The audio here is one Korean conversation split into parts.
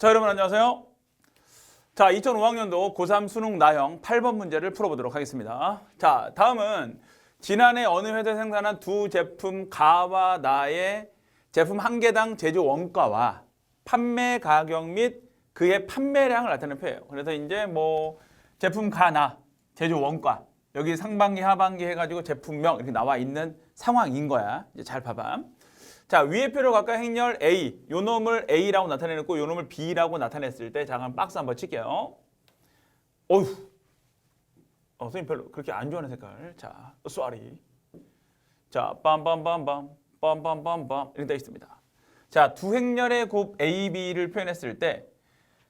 자, 여러분 안녕하세요. 자, 2005학년도 고3 수능 나형 8번 문제를 풀어보도록 하겠습니다. 자, 다음은 지난해 어느 회사 생산한 두 제품 가와 나의 제품 한 개당 제조 원가와 판매 가격 및 그의 판매량을 나타내는 표예요. 그래서 이제 뭐 제품 가나 제조 원가 여기 상반기 하반기 해가지고 제품명 이렇게 나와 있는 상황인 거야. 이제 잘 봐봐. 자 위의 표로 각각 행렬 A 요 놈을 A라고 나타내놓고 요 놈을 B라고 나타냈을 때 잠깐 박스 한번 칠게요. 어휴. 어, 선생님 별로 그렇게 안 좋아하는 색깔. 자, 쏘리. 자, 빰빰빰빰, 빰빰빰빰 이렇게 되어 있습니다. 자, 두 행렬의 곱 A, B를 표현했을 때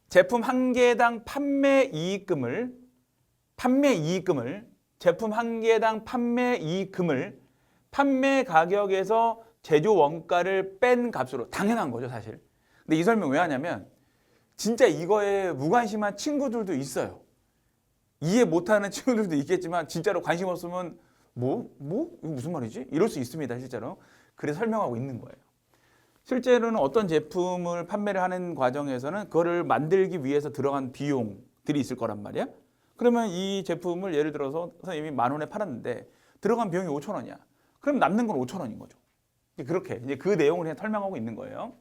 제품 한 개당 판매 이익금을 판매 이익금을 제품 한 개당 판매 이익금을 판매 가격에서 제조 원가를 뺀 값으로 당연한 거죠, 사실. 근데 이 설명 왜 하냐면 진짜 이거에 무관심한 친구들도 있어요. 이해 못하는 친구들도 있겠지만 진짜로 관심 없으면 뭐? 뭐? 이거 무슨 말이지? 이럴 수 있습니다, 실제로. 그래서 설명하고 있는 거예요. 실제로는 어떤 제품을 판매를 하는 과정에서는 그거를 만들기 위해서 들어간 비용들이 있을 거란 말이야. 그러면 이 제품을 예를 들어서 선생님이 만 원에 팔았는데 들어간 비용이 5천 원이야. 그럼 남는 건 5천 원인 거죠. 이제 그렇게 이제 그 내용을 그냥 설명하고 있는 거예요.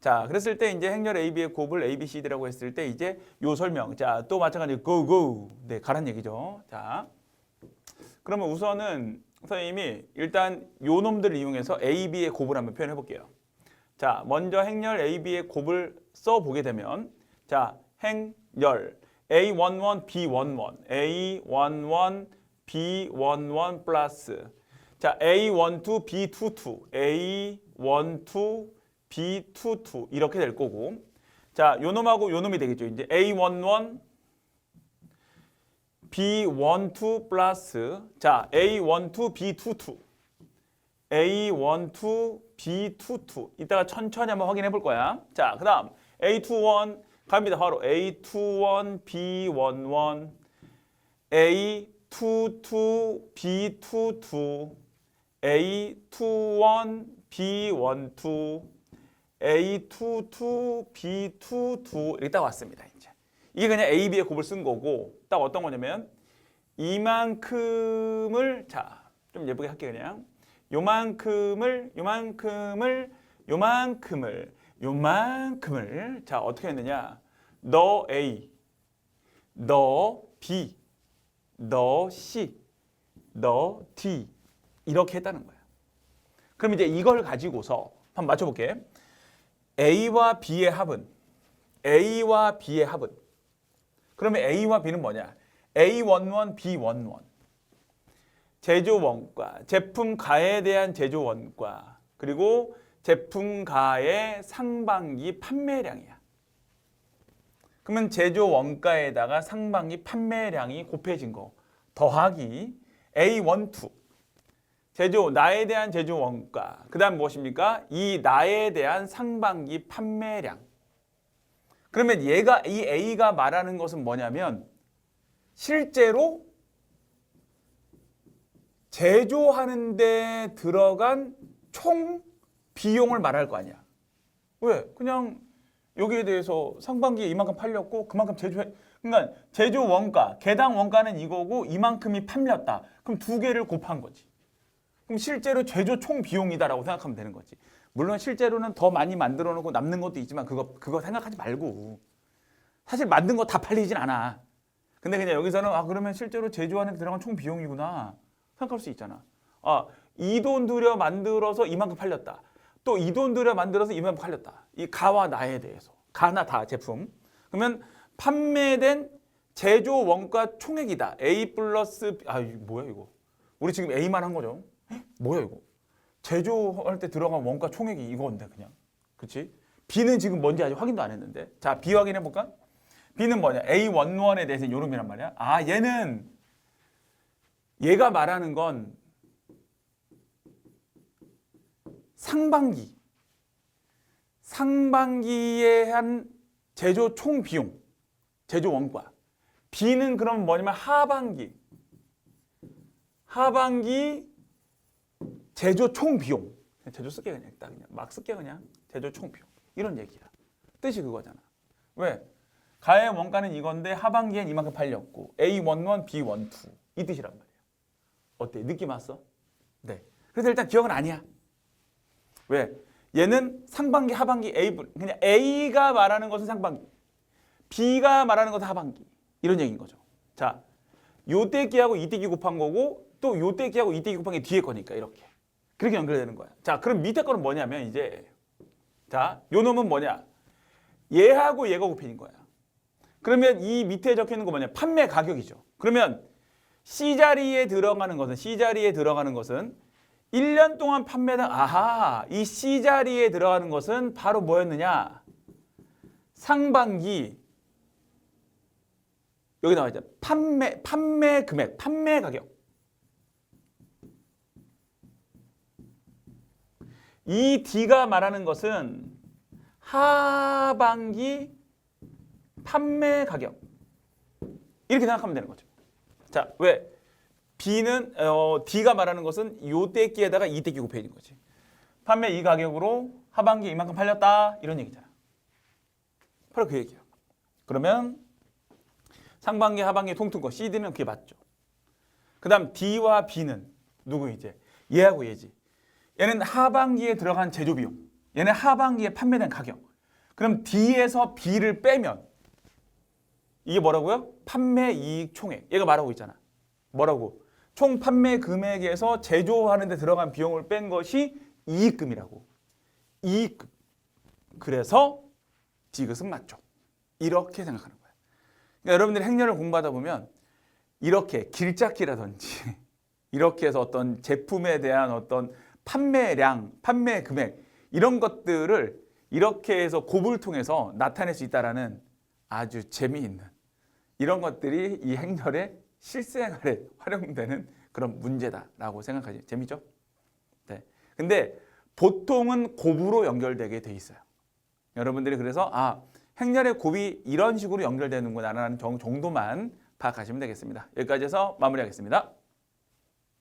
자, 그랬을 때 이제 행렬 AB의 곱을 A, B, C, D라고 했을 때 이제 요 설명. 자, 또 마찬가지로 go, go. 네, 가란 얘기죠. 자, 그러면 우선은 선생님이 일단 요 놈들을 이용해서 A, B의 곱을 한번 표현해 볼게요. 자, 먼저 행렬 A, B의 곱을 써 보게 되면 자, 행렬 A11, B11, A11, B11 플러스 자, A12, B22, A12, B22 이렇게 될 거고. 자, 요 놈하고 요 놈이 되겠죠. 이제 A11, B12 플러스. 자, A12, B22 A12, B22 이따가 천천히 한번 확인해 볼 거야. 자, 그 다음 A21 갑니다. 바로 A21, B11 A22, B22 A21, B12 A22, B22 이렇게 딱 왔습니다. 이제. 이게 그냥 A, B의 곱을 쓴 거고 딱 어떤 거냐면 이만큼을 자 좀 예쁘게 할게 그냥. 요만큼을 요만큼을 요만큼을 요만큼을 자 어떻게 했느냐? 너 A 너 B 너 C 너 D 이렇게 했다는 거야. 그럼 이제 이걸 가지고서 한번 맞춰볼게. A와 B의 합은 A와 B의 합은 그러면 A와 B는 뭐냐? A11, B11 제조 원가, 제품 가에 대한 제조 원가 그리고 제품 가의 상반기 판매량이야. 그러면 제조 원가에다가 상반기 판매량이 곱해진 거 더하기 A12 제조 나에 대한 제조 원가 그다음 무엇입니까? 이 나에 대한 상반기 판매량. 그러면 얘가 이 A가 말하는 것은 뭐냐면 실제로 제조하는 데 들어간 총 비용을 말할 거 아니야. 왜? 그냥 여기에 대해서 상반기에 이만큼 팔렸고 그만큼 제조해 그러니까 제조 원가, 개당 원가는 이거고 이만큼이 팔렸다. 그럼 두 개를 곱한 거지. 그럼 실제로 제조 총 비용이다라고 생각하면 되는 거지. 물론 실제로는 더 많이 만들어 놓고 남는 것도 있지만 그거 그거 생각하지 말고 사실 만든 거 다 팔리진 않아. 근데 그냥 여기서는 아 그러면 실제로 제조하는 데 들어간 총 비용이구나 생각할 수 있잖아. 아 이 돈 들여 만들어서 이만큼 팔렸다. 또 이 돈 들여 만들어서 이만큼 팔렸다. 이 가와 나에 대해서 가나 다 제품. 그러면 판매된 제조 원가 총액이다. A 플러스. 아 뭐야 이거? 우리 지금 A만 한 거죠? 에? 뭐야 이거? 제조할 때 들어간 원가 총액이 이건데 그냥. 그렇지? B는 지금 뭔지 아직 확인도 안 했는데. 자, B 확인해 볼까? B는 뭐냐? A11에 대해서 요놈이란 말이야. 아, 얘는 얘가 말하는 건 상반기 상반기에 한 제조 총 비용 제조 원가 B는 그럼 뭐냐면 하반기 하반기 제조 총 비용 제조 쓸게 그냥 딱 그냥 막 쓸게 그냥 제조 총 비용 이런 얘기야 뜻이 그거잖아 왜? 가의 원가는 이건데 하반기엔 이만큼 팔렸고 A11, B12 이 뜻이란 말이에요. 어때? 느낌 왔어? 네. 그래서 일단 기억은 아니야. 왜? 얘는 상반기, 하반기, A 그냥 A가 말하는 것은 상반기, B가 말하는 것은 하반기 이런 얘기인 거죠. 자, 요때 기하고 이때 기 곱한 거고 또 요때 기하고 이때 기 곱한 게 뒤에 거니까 이렇게 그렇게 연결되는 거야. 자, 그럼 밑에 거는 뭐냐면 이제 자, 요 놈은 뭐냐? 얘하고 얘가 곱해진 거야. 그러면 이 밑에 적혀 있는 거 뭐냐? 판매 가격이죠. 그러면 C 자리에 들어가는 것은 C 자리에 들어가는 것은 1년 동안 판매당 아하 이 C 자리에 들어가는 것은 바로 뭐였느냐? 상반기 여기 나와 있죠. 판매 판매 금액, 판매 가격. 이 D가 말하는 것은 하반기 판매 가격. 이렇게 생각하면 되는 거죠. 자, 왜? B는 어, D가 말하는 것은 요때 끼에다가 이때 끼 곱해진 거지. 판매 이 가격으로 하반기 이만큼 팔렸다 이런 얘기잖아. 바로 그 얘기야. 그러면 상반기 하반기 통틀 거 CD는 그게 맞죠. 그 다음 D와 B는 누구 이제 얘하고 얘지. 얘는 하반기에 들어간 제조 비용. 얘는 하반기에 판매된 가격. 그럼 D에서 B를 빼면 이게 뭐라고요? 판매 이익 총액. 얘가 말하고 있잖아. 뭐라고? 총 판매 금액에서 제조하는 데 들어간 비용을 뺀 것이 이익금이라고. 이익금. 그래서 지그은 맞죠. 이렇게 생각하는 거야. 그러니까 여러분들이 행렬을 공부하다 보면 이렇게 길잡기라든지 이렇게 해서 어떤 제품에 대한 어떤 판매량, 판매 금액 이런 것들을 이렇게 해서 곱을 통해서 나타낼 수 있다라는 아주 재미있는 이런 것들이 이 행렬의 실생활에 활용되는 그런 문제다라고 생각하지 재미죠? 네. 근데 보통은 곱으로 연결되게 돼 있어요. 여러분들이 그래서 아 행렬의 곱이 이런 식으로 연결되는구나라는 정- 정도만 파악하시면 되겠습니다. 여기까지 해서 마무리하겠습니다.